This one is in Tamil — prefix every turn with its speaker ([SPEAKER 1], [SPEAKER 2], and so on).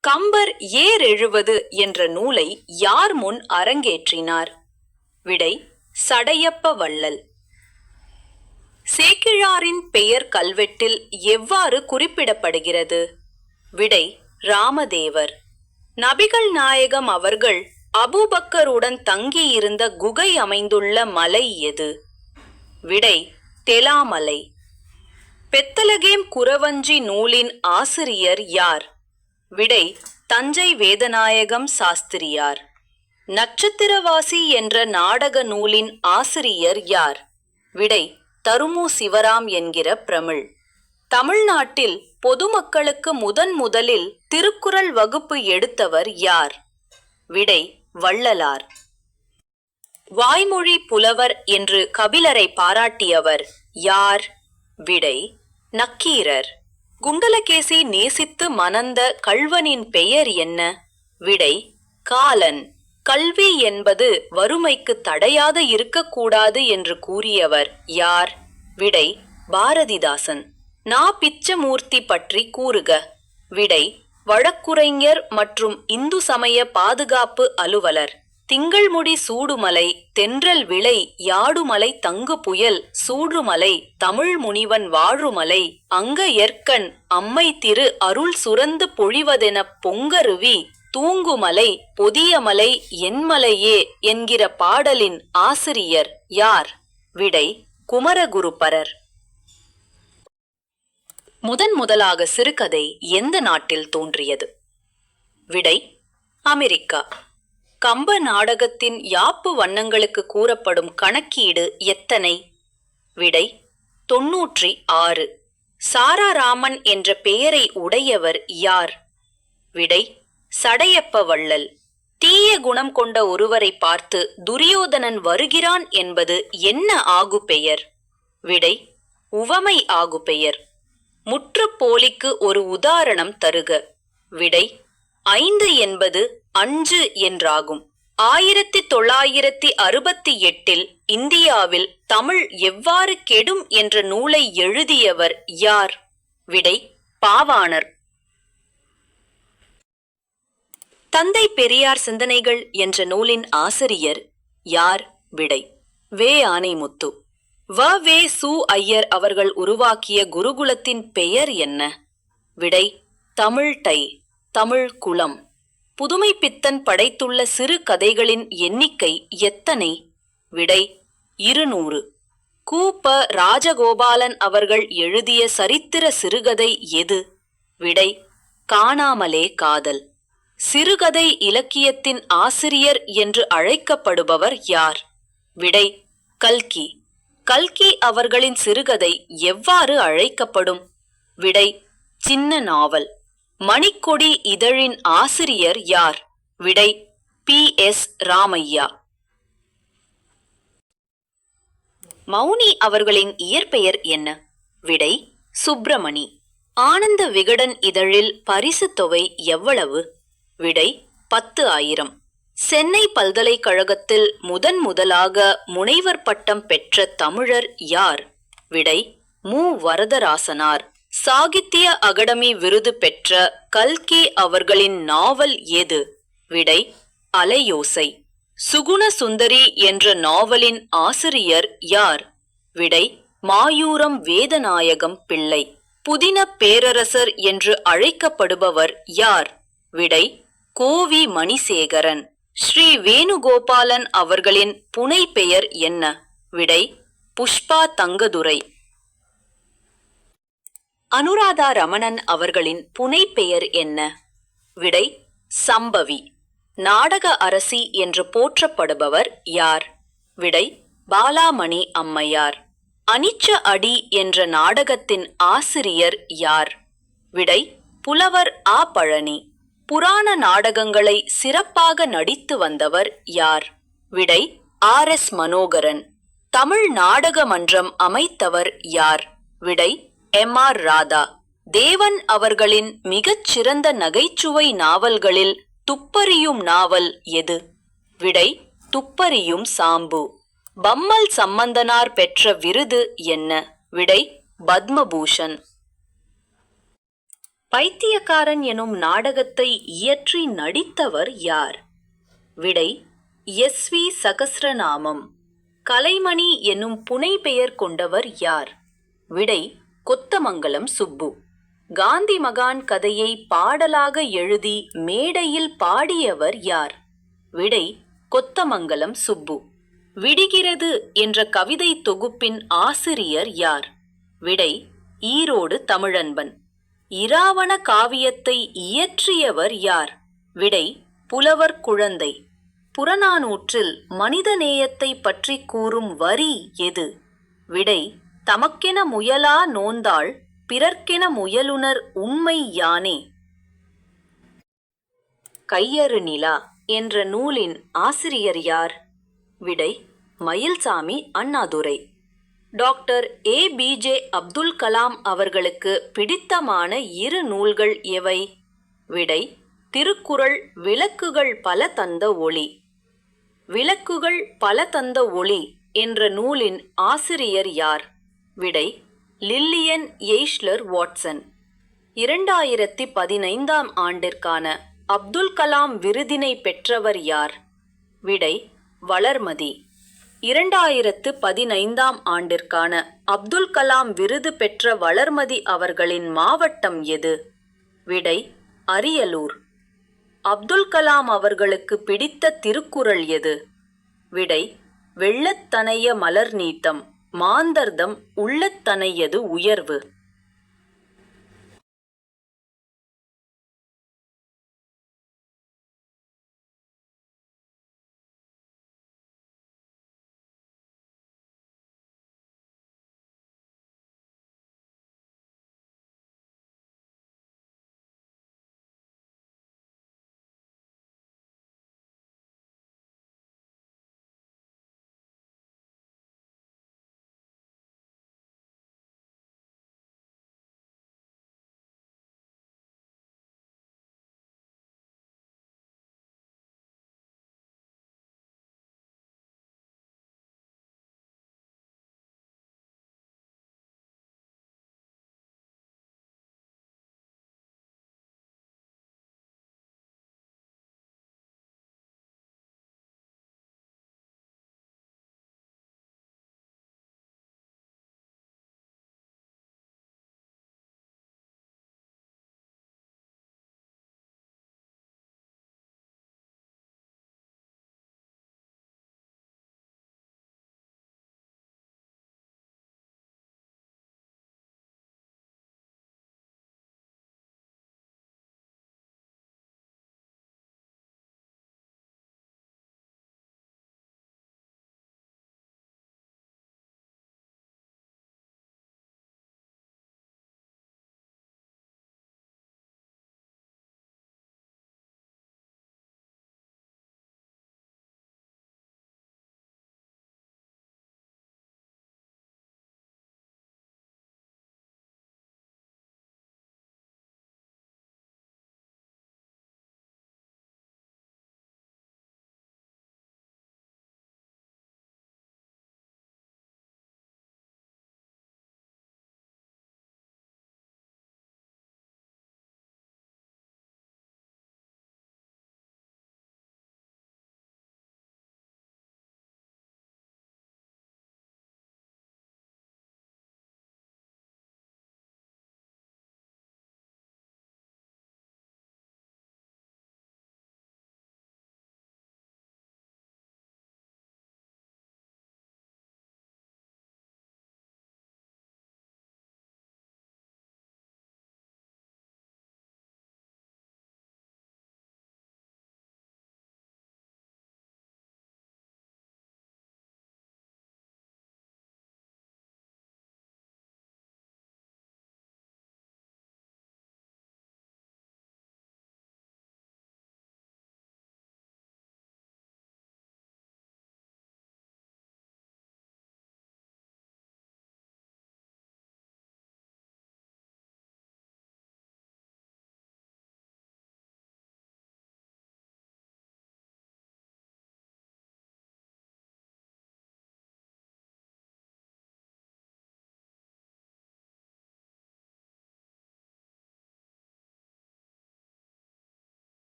[SPEAKER 1] கம்பர் ஏர் எழுவது என்ற நூலை யார் முன் அரங்கேற்றினார்? விடை சடையப்ப வள்ளல். சேக்கிழாரின் பெயர் கல்வெட்டில் எவ்வாறு குறிப்பிடப்படுகிறது? விடை ராமதேவர். நபிகள் நாயகம் அவர்கள் அபூபக்கருடன் தங்கியிருந்த குகை அமைந்துள்ள மலை எது? விடை தெலாமலை. பெத்தலகேம் குறவஞ்சி நூலின் ஆசிரியர் யார்? விடை தஞ்சை வேதநாயகம் சாஸ்திரியார். நட்சத்திரவாசி என்ற நாடக நூலின் ஆசிரியர் யார்? விடை தருமு சிவராம் என்கிற பிரமிழ். தமிழ்நாட்டில் பொதுமக்களுக்கு முதன் முதலில் திருக்குறள் வகுப்பு எடுத்தவர் யார்? விடை வள்ளலார். வாய்மொழி புலவர் என்று கபிலரை பாராட்டியவர் யார்? விடை நக்கீரர். குண்டலகேசி நேசித்து மணந்த கள்வனின் பெயர் என்ன? விடை காலன். கல்வி என்பது வறுமைக்கு தடையாக இருக்கக்கூடாது என்று கூறியவர் யார்? விடை பாரதிதாசன். நா பிச்சமூர்த்தி பற்றி கூறுக. விடை வழக்குரைஞர் மற்றும் இந்து சமய பாதுகாப்பு அலுவலர். திங்கள்முடி சூடுமலை தென்றல் விளை யாடுமலை தங்கு புயல் சூடுமலை தமிழ் முனிவன் வாழுமலை அங்க எற்கண் அம்மை திரு அருள் சுரந்து பொழிவதெனப் பொங்கருவி தூங்குமலை பொதியமலை என்மலையே என்கிற பாடலின் ஆசிரியர் யார்? விடை குமரகுருபரர். முதன் முதலாக சிறுகதை எந்த நாட்டில் தோன்றியது? விடை அமெரிக்கா. கம்ப நாடகத்தின் யாப்பு வண்ணங்களுக்கு கூறப்படும் கணக்கீடு எத்தனை? விடை தொன்னூற்றி ஆறு. சாராராமன் என்ற பெயரை உடையவர் யார்? விடை சடையப்ப வள்ளல் தீய குணம் கொண்ட ஒருவரை பார்த்து துரியோதனன் வருகிறான் என்பது என்ன ஆகு பெயர் விடை உவமை ஆகு பெயர் முற்றுப்போலிக்கு ஒரு உதாரணம் தருக. விடை ஐந்து என்பது அஞ்சு என்றாகும். ஆயிரத்தி தொள்ளாயிரத்தி அறுபத்தி எட்டில் இந்தியாவில் தமிழ் எவ்வாறு கெடும் என்ற நூலை எழுதியவர் யார்? விடை பாவாணர். தந்தை பெரியார் சிந்தனைகள் என்ற நூலின் ஆசிரியர் யார்? விடை வே. ஆனைமுத்து. வ. வே. சு. ஐயர் அவர்கள் உருவாக்கிய குருகுலத்தின் பெயர் என்ன? விடை தமிழ் டை தமிழ் குளம். புதுமை பித்தன் படைத்துள்ள சிறு கதைகளின் எண்ணிக்கை எத்தனை? விடை இருநூறு. கூப்ப ராஜகோபாலன் அவர்கள் எழுதிய சரித்திர சிறுகதை எது? விடை காணாமலே காதல். சிறுகதை இலக்கியத்தின் ஆசிரியர் என்று அழைக்கப்படுபவர் யார்? விடை கல்கி. கல்கி அவர்களின் சிறுகதை எவ்வாறு அழைக்கப்படும்? விடை சின்ன நாவல். மணிக்கொடி இதழின் ஆசிரியர் யார்? விடை பி. எஸ். ராமையா. மௌனி அவர்களின் இயற்பெயர் என்ன? விடை சுப்பிரமணி. ஆனந்த விகடன் இதழில் பரிசு தொகை எவ்வளவு? விடை பத்து ஆயிரம். சென்னை பல்கலைக்கழகத்தில் முதன் முதலாக முனைவர் பட்டம் பெற்ற தமிழர் யார்? விடை மு. வரதராசனார். சாகித்ய அகாடமி விருது பெற்ற கல்கி அவர்களின் நாவல் எது? விடை அலையோசை. சுகுண சுந்தரி என்ற நாவலின் ஆசிரியர் யார்? விடை மாயூரம் வேதநாயகம் பிள்ளை. புதின பேரரசர் என்று அழைக்கப்படுபவர் யார்? விடை கோவி மணிசேகரன். ஸ்ரீ வேணுகோபாலன் அவர்களின் புனை பெயர் என்ன? விடை புஷ்பா தங்கதுரை. அனுராதா ரமணன் அவர்களின் புனை பெயர் என்ன? விடை சம்பவி. நாடக அரசி என்று போற்றப்படுபவர் யார்? விடை பாலாமணி அம்மையார். அனிச்ச அடி என்ற நாடகத்தின் ஆசிரியர் யார்? விடை புலவர் ஆ பழனி. புராண நாடகங்களை சிறப்பாக நடித்து வந்தவர் யார்? விடை ஆர் எஸ் மனோகரன். தமிழ் நாடக மன்றம் அமைத்தவர் யார்? விடை எம் ஆர் ராதா. தேவன் அவர்களின் மிகச் சிறந்த நகைச்சுவை நாவல்களில் துப்பறியும் நாவல் எது? விடை துப்பறியும் சாம்பு. பம்மல் சம்பந்தனார் பெற்ற விருது என்ன? விடை பத்மபூஷன். பைத்தியக்காரன் எனும் நாடகத்தை இயற்றி நடித்தவர் யார்? விடை எஸ் வி சகசிரநாமம். கலைமணி என்னும் புனை பெயர் கொண்டவர் யார்? விடை கொத்தமங்கலம் சுப்பு. காந்தி மகான் கதையை பாடலாக எழுதி மேடையில் பாடியவர் யார்? விடை கொத்தமங்கலம் சுப்பு. விடுகிறது என்ற கவிதை தொகுப்பின் ஆசிரியர் யார்? விடை ஈரோடு தமிழன்பன். இராவண காவியத்தை இயற்றியவர் யார்? விடை புலவர் குழந்தை. புறநானூற்றில் மனிதநேயத்தை பற்றி கூறும் வரி எது? விடை தமக்கென முயலா நோந்தாள் பிறர்க்கென முயலுனர் உண்மை யானே? கையறு நிலா என்ற நூலின் ஆசிரியர் யார்? விடை Mayilsamy Annadurai. Doctor A. PJ Abdul Kalam அவர்களுக்கு பிடித்தமான இரு நூல்கள் எவை? விடை திருக்குறள் விளக்குகள் பல தந்த ஒளி. விளக்குகள் பல தந்த ஒளி என்ற நூலின் ஆசிரியர் யார்? விடை லில்லியன் எய்ஷ்லர் வாட்சன். இரண்டாயிரத்தி பதினைந்தாம் ஆண்டிற்கான அப்துல் கலாம் விருதினை பெற்றவர் யார்? விடை வளர்மதி. இரண்டாயிரத்து பதினைந்தாம் ஆண்டிற்கான அப்துல் கலாம் விருது பெற்ற வளர்மதி அவர்களின் மாவட்டம் எது? விடை அரியலூர். அப்துல் கலாம் அவர்களுக்கு பிடித்த திருக்குறள் எது? விடை வெள்ளத்தனைய மலர் நீத்தம். மாந்தர்தம் உள்ளத்தனையது உயர்வு.